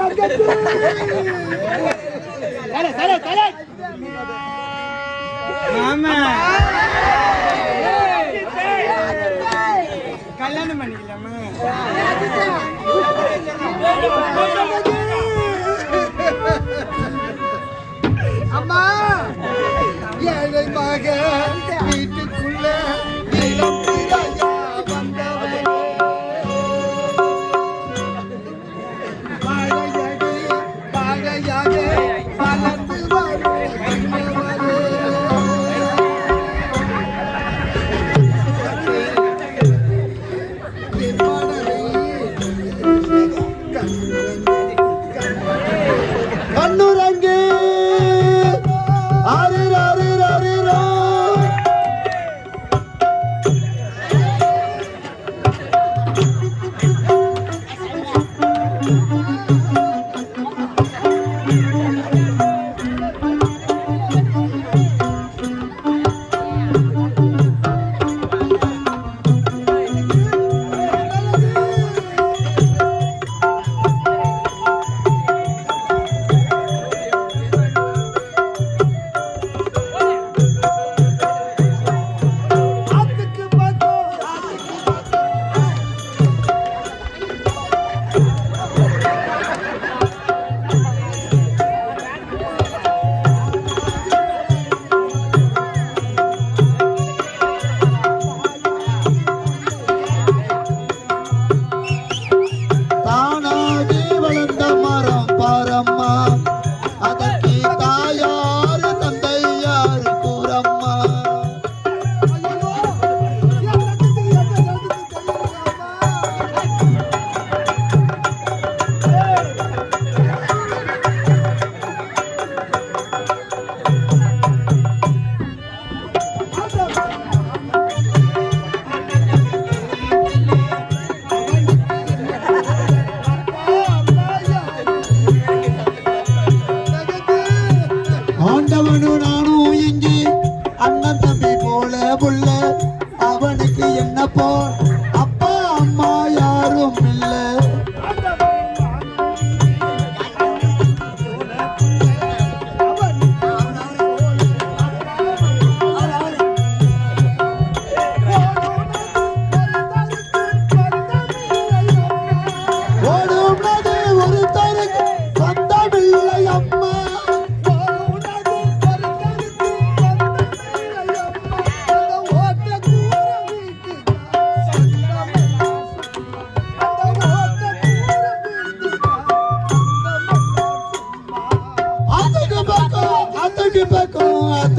தங்கச்சி தலை தலை தலை மாமா கல்யாணம் பண்ணிக்கலாமா அம்மா ஏழை Jahre.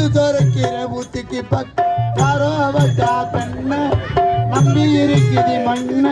ಬಂದು ದೊರಕಿರ ಬುತ್ತಿಕ್ಕಿ ಪಕ್ಕ ಬರೋವಟ ಪೆಣ್ಣ ನಂಬಿ ಇರುಕ್ಕಿದಿ ಮಣ್ಣ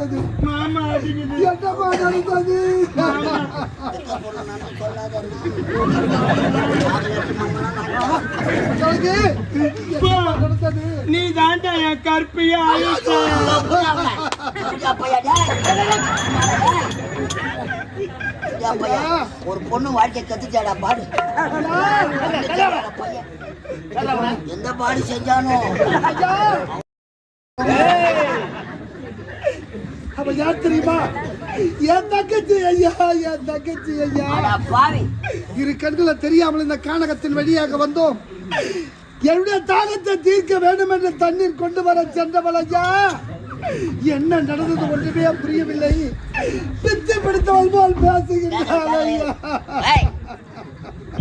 நடந்தது மாமா அடிக்குது. என்னம்மா நடந்தது சொல்லுங்க. என்னம்மா நடந்தது நீ தாண்டா என் கற்பிய ஒரு பொண்ணு வாழ்க்கை கத்துச்சாடா பாடு. எந்த பாடு செஞ்சானோ தெரியுமா? என் தங்கச்சி ஐயா என் தங்கச்சி ஐயா. இரு கண்களை தெரியாமல் இந்த கானகத்தின் வழியாக வந்தோம். என்னுடைய தாகத்தை தீர்க்க வேண்டும் என்று தண்ணீர் கொண்டு வர சென்றவள் ஐயா. என்ன நடந்தது ஒன்றுமே புரியவில்லை. பித்து பிடித்தவள் போல் பேசுகின்றாள்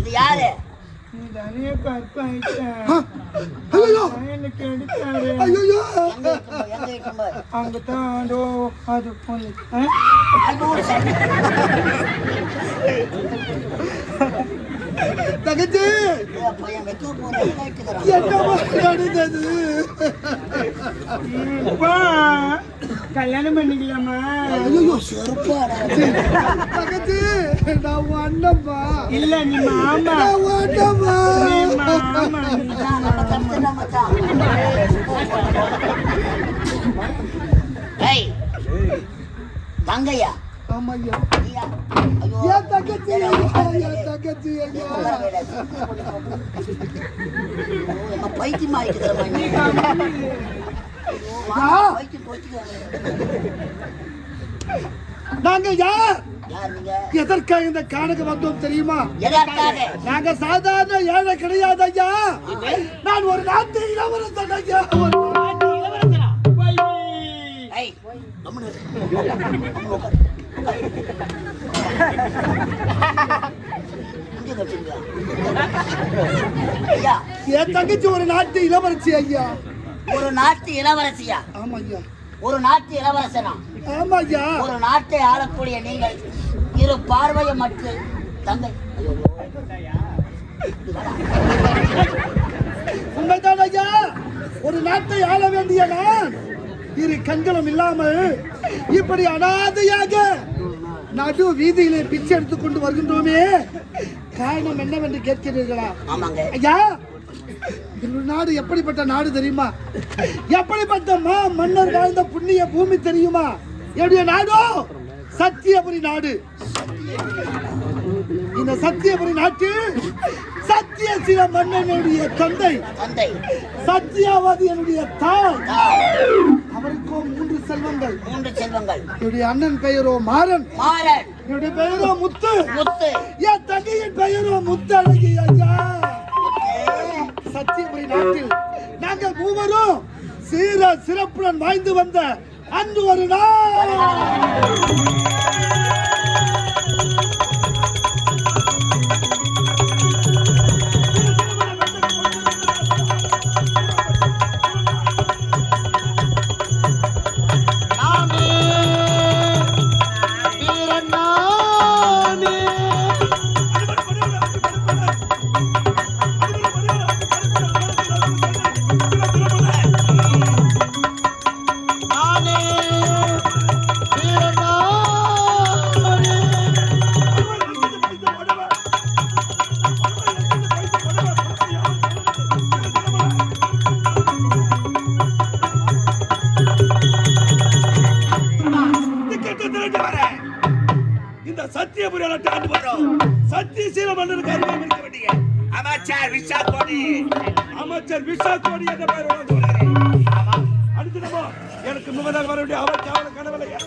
ஐயா. ஏய், இது யாரு நீ தானே கற்பழிச்ச ஐயோ எனக்கு எடுத்தாரு ஐயோ எங்க இருக்கும்போ, எங்க இருக்கும்போ? அங்க தாண்டோ அது பொண்ணு என்னமா நடந்தது? கல்யாணம் பண்ணிக்கலாமா? ஐயோ, செருப்பாடா. நான். அண்ணம்மா இல்ல நீ மாமா. நான் மாமா. ஏய், தங்கையா? ஆமா ஐயா. என் தங்கச்சி? என் தங்கச்சி பைத்தியமா. நாங்க யார் எதற்காக இந்த காணக வந்தோம் தெரியுமா? நாங்க சாதாரண ஏழை கிடையாது ஐயா. நான் ஒரு நாட்டு இளவரசன் ஐயா. ஒரு நாட்டு இளவரசனா? என் தங்கச்சி ஒரு நாட்டு இளவரசி ஐயா. ஒரு நாட்டு இளவரசியா? ஆமா ஐயா ஒரு நாட்டு இளவரசனா? ஆமா ஐயா ஒரு நாட்டை ஆளக்கூடிய நீங்கள் இரு பார்வையை மட்டும் தந்தை ஐயோ, உண்மைதான் ஐயா? ஒரு நாட்டை ஆள வேண்டிய நான். இரு கண்களும் இல்லாமல் இப்படி அனாதையாக நடு வீதியிலே பிச்சை எடுத்துக்கொண்டு வருகின்றோமே. காரணம் என்னவென்று கேட்கிறீர்களா? ஆமாங்க. ஐயா இந்த நாடு எப்படிப்பட்ட நாடு தெரியுமா? எப்படிப்பட்ட மா மன்னர் வாழ்ந்த புண்ணிய பூமி தெரியுமா? என்னுடைய நாடோ சத்தியபுரி நாடு. இந்த சத்தியபுரி நாட்டில் சத்தியசில மன்னனுடைய தந்தை. தந்தை. என்னுடைய தாய். அவருக்கோ மூன்று செல்வங்கள். மூன்று செல்வங்கள். என்னுடைய அண்ணன் பெயரோ மாறன். மாறன். என்னுடைய பெயரோ முத்து. முத்து. என் தங்கையின் பெயரோ முத்தழகி ஐயா. முத்து. சத்தியபுரி நாட்டில் நாங்கள் மூவரும் சீர சிறப்புடன் வாழ்ந்து வந்த அன்று ஒரு நாள். கோடி அடுத்து நம்ம எனக்கு முகதாக வர வேண்டிய அவர் கனவலையா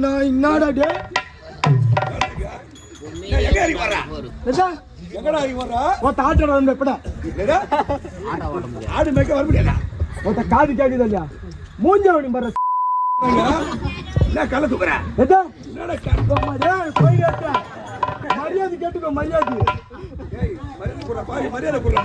ஸ்டைல் என்னடா டே? எங்க இறங்கி வர்றா? எதா எங்கடா இறங்கி வர்றா? ஒத்த ஆட்டோட வந்து எப்படா ஏடா? ஆடு மேய்க்க வர முடியாதா? ஒத்த காது கேக்குது இல்லையா? மூஞ்ச வழி பண்ற என்ன கள்ள தூக்குற? எதா என்னடா க- டேய் போய் கேட்ட மரியாதை கேட்டுக்கோ மரியாதை. ஏய், மரியாதை குடுறா, பாரு, மரியாதை குடுறா.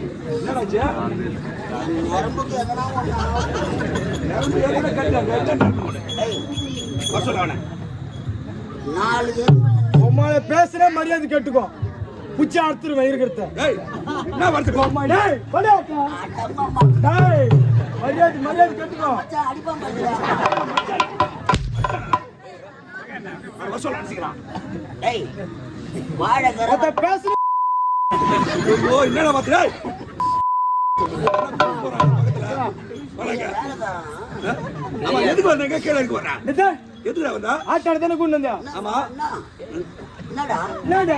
உமால பேசுற மரியாதை கேட்டுக்கோ புச்சி அறுத்துருவேன் இருக்கிறத என்ன டேய் மரியாதை மரியாதை கேட்டுக்கோ மச்சான் அடிப்பான் பாத்தியா வர சொல்லு, அடிச்சுக்கிறான். ஏய் வாழைக்கரை ஒத்த பேசுற ஐயோ, என்னடா பார்த்து, எதுக்கு வந்தீங்க? கீழே இறங்கி வர்றா. எதுக்குடா வந்தா? ஆட்டாட தானே கொண்டு வந்தா ஆமா. என்னடா என்னடா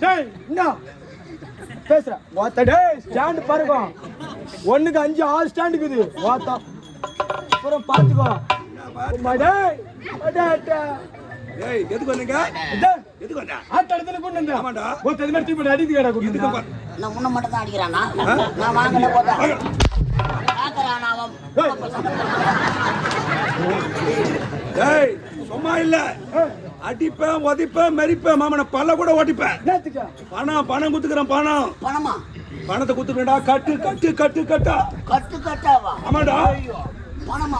டேய் என்ன பேசுற வாத்த டேய் ஸ்டாண்ட் பாருங்க ஒண்ணுக்கு அஞ்சு ஆறு ஸ்டாண்ட் இருக்குது வாத்தா அப்புறம் பாத்துக்கோ அம்மா அடா அடா ஏய், எதுக்கு வந்தீங்க? எதுக்கு வந்தா? ஆட்டாட தானே கொண்டு வந்தா ஆமாண்டா. ஒத்த இது மாதிரி கடா கொண்டு வந்தா பாரு. நான் முன்ன மட்டும் தான் அடிக்கிறானா? நான் வாங்கல போட்டா. பாக்குறான் அவன்? ஏய், சும்மா இல்ல. அடிப்பேன் உதைப்பேன் மெரிப்பேன் மாமனை பல்ல கூட ஓட்டிப்பேன். பணம் பணம் குத்துக்கிறேன் பணம். பணமா? பணத்தை குத்துக்கடா கட்டு கட்டு கட்டு கட்டா. கட்டு கட்டாவா? ஆமாடா பணமா?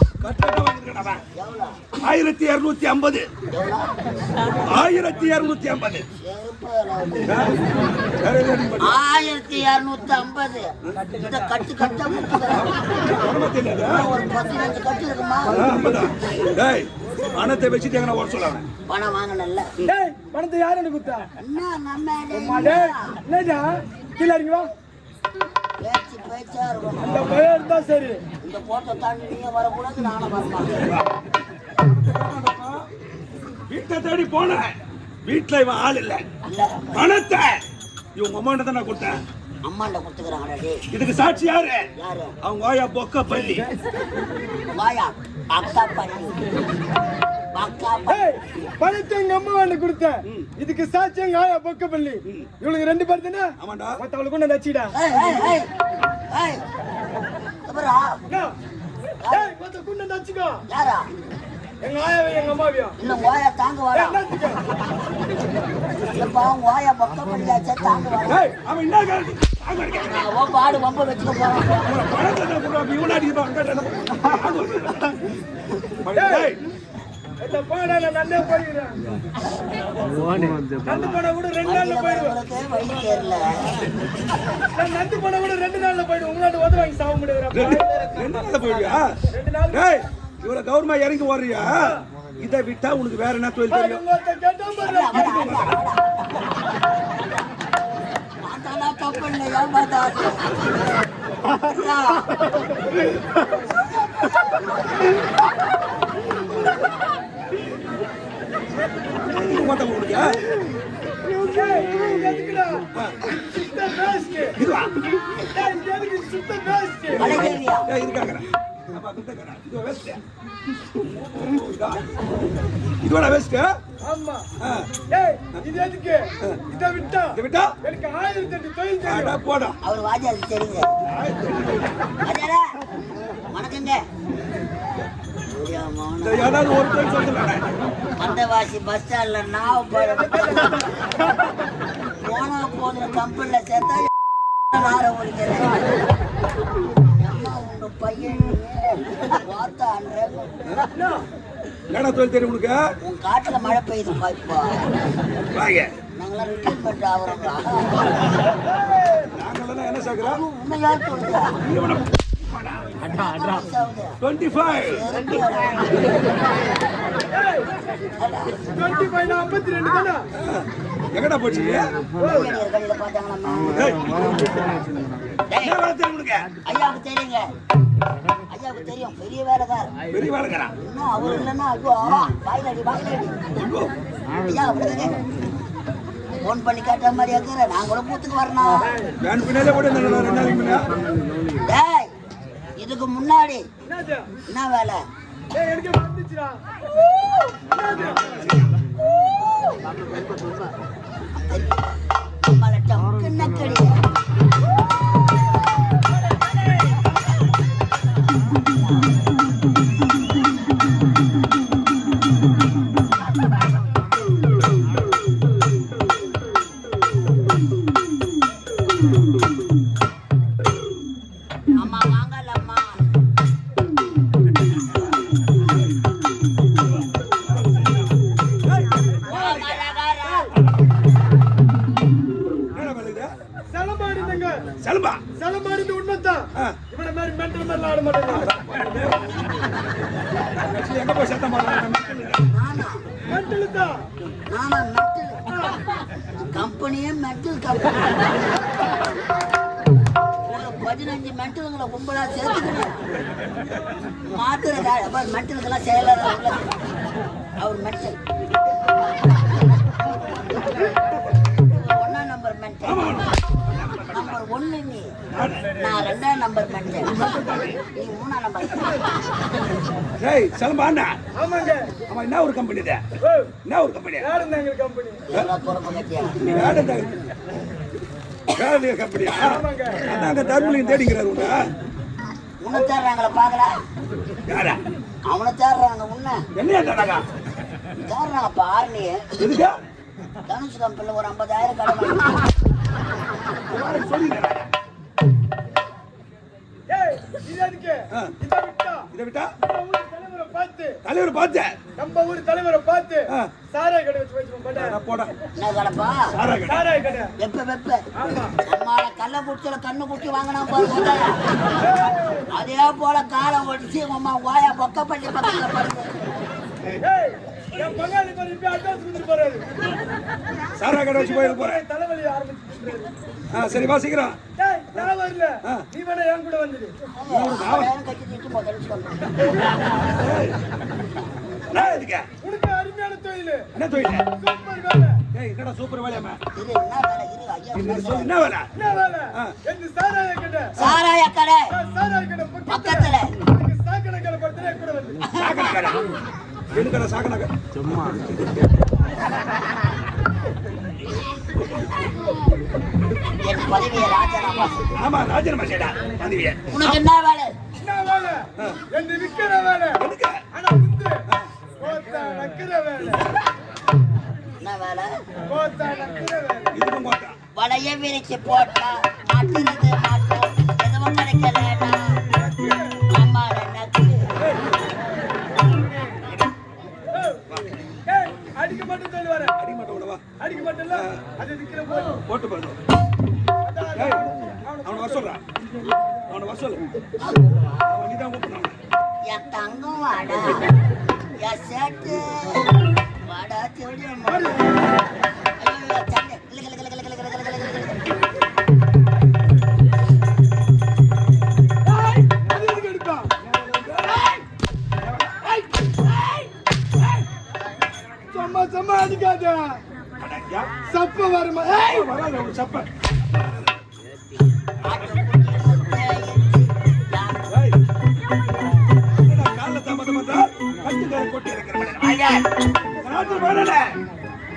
ஆயிரத்தி இருநூத்தி ஐம்பது. ஆயிரத்தி இருநூத்தி ஐம்பது. ஆயிரத்தி இருநூத்தி ஐம்பது. இந்த கட்டு கட்ட ஒரு பதினஞ்சு கட்டு இருக்குமா? டேய் பணத்தை வச்சுட்டு எங்க ஓட சொல்ல அவனை. பணம் வாங்கினல்ல. டேய் பணத்தை யார் எனக்கு கொடுத்தா? என்ன நம்ம என்னடா? கீழ இறங்கி பேச்சு பேச்சா இருக்கணும் இந்த பையன் இருந்தா சரி இந்த போட்டோ தாண்டி நீங்க வரக்கூடாது நானும் வரமாட்டேன் வீட்டை தேடி போனேன் வீட்டுல இவன் ஆள் இல்ல. பணத்தை. இவங்க அம்மாண்ட தான் நான் கொடுத்தேன். அம்மாண்ட கொடுத்துக்கிறாங்கடா டேய் இதுக்கு சாட்சி யாரு? யாரு? அவங்க ஆயா பொக்க பள்ளி. வாயா அக்கா ஏய் பணத்தை எங்க அம்மா வாண்ட கொடுத்தேன்? இதுக்கு சாட்சி எங்க ஆயா பொக்க பள்ளி இவளுக்கு ரெண்டு பேர் தானே? ஆமாண்டா. மத்தவளுக்கு வச்சுக்கோ யாரா? எங்க ஆயாவையும் எங்க அம்மாவையும் இன்னும் ஓயா தாங்க வரா இல்லப்பா ஓயா பக்கம் பண்ணியாச்சா தாங்க வரா அவன் என்ன ஓ பாடு வம்ப வச்சுக்க போறேன். உனக்கு பணத்தை இந்த போடா நான் நன்னே போயிருக்கிறேன் நந்து போனா கூட ரெண்டு நாள்ல போயிடுவேன். நந்து போனா கூட ரெண்டு நாள்ல போயிடுவேன். உங்களாட்ட உதவி வாங்கி சாக முடியாது ரெண்டு நாள் போயிடுவியா? ரெண்டு நாள் இவ்வளவு கௌரவமா இறங்கி ஓடுறியா? இதை விட்டா உனக்கு வேற என்ன தொழில் தெரியும்? தப்பு இல்லை ஏமாத்தா இது மொத்தம் உனக்கு ஏய், இது எதுக்குடா? சுத்த waste. இதுவா ஏய், இது எதுக்கு சுத்த waste? அழகேவியா ஏய், இது கேக்குறேன் அப்ப அது கேக்குறேன் இது வேஸ்ட் இதுவா வேஸ்ட் ஆமா. ஏய், இது எதுக்கு? இதை விட்டா? இதை விட்டா? எனக்கு ஆயிரத்தி எட்டு தொழில் அட தெரியும் போடா. அவர் வாஜாது தெரியுங்க. வணக்கங்க. சொல்லுங்க மந்தவாசி பஸ் ஸ்டாண்ட்ல நாவ் போனா போதுற கம்பெனில சேர்த்தா நார ஒழிக்கிறேன் அம்மா உங்க பையன் என்னடா தொழில் தெரியும் உனக்கு? உன் காட்டுல மழை பெய்யுது வாங்க. நாங்களாம் ரிட்டைர்மெண்ட் ஆகிறோங்களா நாங்கெல்லாம் என்ன சேர்க்கிறோம்? உண்மையா சொல்லுங்க டுவெண்ட்டி ஃபைவ் டுவெண்ட்டி ஃபைவ் ஐம்பத்தி ரெண்டு தானே? எங்கடா போச்சு? ஐயாவுக்கு தெரியுங்க. ஐயாவுக்கு தெரியும். பெரிய வேலைக்காரர் பெரிய வேலைக்காரன் இன்னும் அவர் இல்லைன்னா ஐயோ வாயிலடி வாயிலடி ஐயா. அப்படிதாங்க ஃபோன் பண்ணி கேட்ட மாதிரி இருக்கிற நான் கூட பூத்துக்கு வரணும் பின்னாலே கூட இதுக்கு முன்னாடி என்ன வேலை? ஏய் எனக்கு வந்துச்சுடா? இவனை மாதிரி மென்டல் ஆட எங்க போய் சத்தம் நானா மெட்டல் கம்பெனியே மெட்டல் கம்பெனி. ஒரு பதினஞ்சு மெட்டலுங்களை கும்பலா சேர்த்துக்கணும். மாத்திரை மெட்டலுக்கெல்லாம் செயலர் அவர் மெட்டல். நான் ரெண்டாம் நம்பர் மெட்டல் நீ மூணாம் நம்பர் டேய் செலம்பா அண்ணா. ஆமாங்க. அவன் என்ன ஒரு கம்பெனி இது? என்ன ஒரு கம்பெனி யார் இருந்தாங்க கம்பெனி எல்லாம் கட்டியா கம்பெனியா ஆமாங்க. அதான் அங்க தர்மலிங்கம் தேடிக்கிறாரு உன்னை. உன்னை தேடுறாங்களா பாக்கல யாரா? அவனை தேடுறாங்க உன்னை. என்னையா தடகா தேடுறாங்க பாருனே எதுக்கு? தனுஷ் கம்பெனில ஒரு ஐம்பதாயிரம் கடமை சொல்லிடுறேன் இது விட்டா. இதை விட்டா? தலைவரை பார்த்து. தலைவர் பார்த்தேன் நம்ம ஊர் தலைவரை பார்த்து. சாராய கடை வச்சு வச்சிருக்கோம் போட. என்ன கடப்பா? சாரா கடை. சாராய கடை. வெப்ப வெப்ப. ஆமா. நம்மால கள்ள குடிச்சல கண்ணு குட்டி வாங்கினா பாருங்க அதே போல காலை ஒடிச்சு அம்மா வாயா பொக்க பண்ணி பக்கத்துல ஏய் என் பங்காளி அட்வான்ஸ் கொடுத்துட்டு போறாரு. சாரா கடை வச்சு போயிட போறேன். தலைவலி ஆரம்பிச்சு ஆ சரி வா சீக்கிரம். நான் வரல. நீ வேணா என் கூட வந்துடு உனக்கு அருமையான தொழில். என்ன தொழில்? சூப்பர் வேலை. ஏய் என்னடா சூப்பர் வேலையாம இது என்ன வேலை? இரு ஐயா இது பேசுறேன். சொல்லு என்ன வேலை? என்ன வேலை? ஆ. எந்த சாராய கடை. சாராய கடை. நான் சாராய கடை பக்கத்துல. பக்கத்துல. எனக்கு சாக்கடை கடை பக்கத்துல கூட வந்து. சாக்கடை கடை? எது கடை சாக்கடை கடை? என் பதவியை ராஜாராமா செய்து. ஆமா ராஜன் மசேடா பதவிய உனக்கு என்ன வேலை? என்ன வேலை? எந்த விக்கிற வேலை. எதுக்கு? ஆனா வந்து கோத்தா நக்கிற வேலை. என்ன வேலை? கோத்தா நக்கிற வேலை. இதுக்கும் கோட்டா வலைய விரிச்சு போட்டா மாட்டுறது மாட்டோம். எதுவும் கிடைக்கலடா என் தங்கம் வாடா என் சேட்டு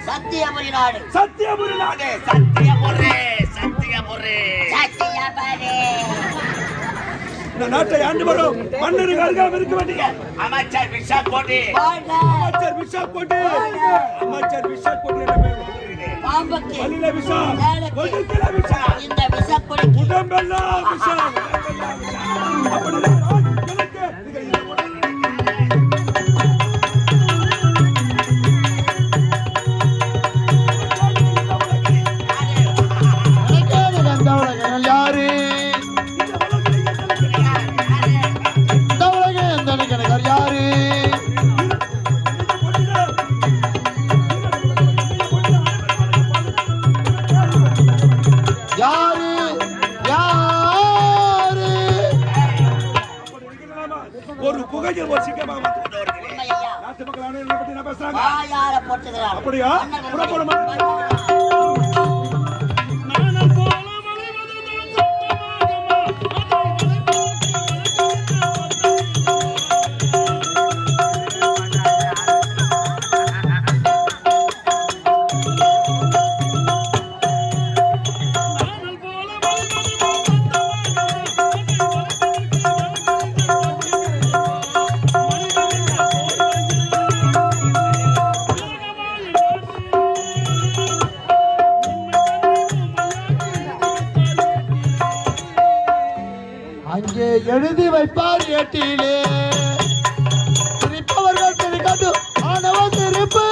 சத்தியபுரி நாடு சத்தியபுரி நாடு. சத்தியபுரி சத்தியபுரி. சத்தியபுரி. இந்த நாட்டை ஆண்டு வரும். மன்னருக்கு அருகாமல் இருக்க வேண்டிய அமைச்சர் விஷா வாழ்க அமைச்சர் விஷா போட்டு அமைச்சர் விஷா போட்டு வலியில விஷா. ஒடுக்கில விஷா. இந்த விஷா. உடம்பெல்லாம் விஷா. அப்படி கலைஞர் ஒரு சிங்க மாமா நாட்டு மக்கள் அனைவரும் பத்தி நான் பேசுறாங்க. அப்படியா? அங்கே எழுதி வைப்பார் ஏட்டியிலே சிரிப்பவர்கள் சிரிக்கட்டு ஆணவ சிரிப்பு.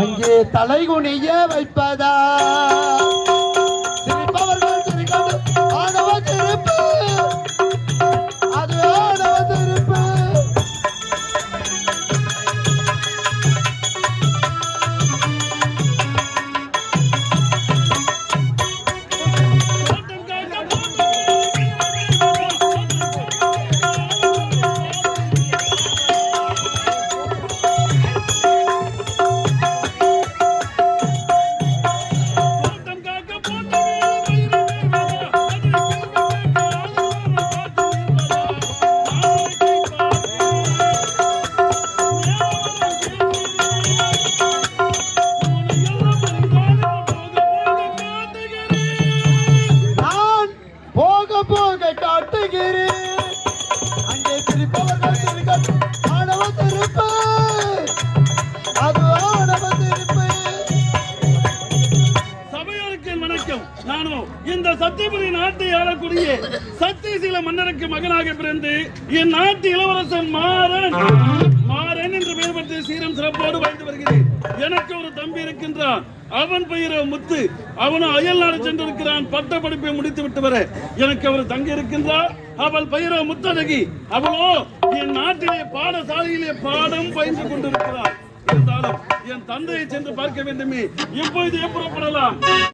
அங்கே தலைகுனிய வைப்பதா? அவன் பெயரோ முத்து. அவனும் அயல் நாடு சென்றிருக்கிறான். பட்ட படிப்பை முடித்து விட்டு வர. எனக்கு அவர் தங்கி இருக்கின்றார். அவள் பெயரோ முத்தழகி. அவளோ என் நாட்டிலே பாடசாலையிலே பாடம் பயின்று கொண்டிருக்கிறார் இருந்தாலும் என் தந்தையை சென்று பார்க்க வேண்டுமே. இப்பொழுது புறப்படலாம்.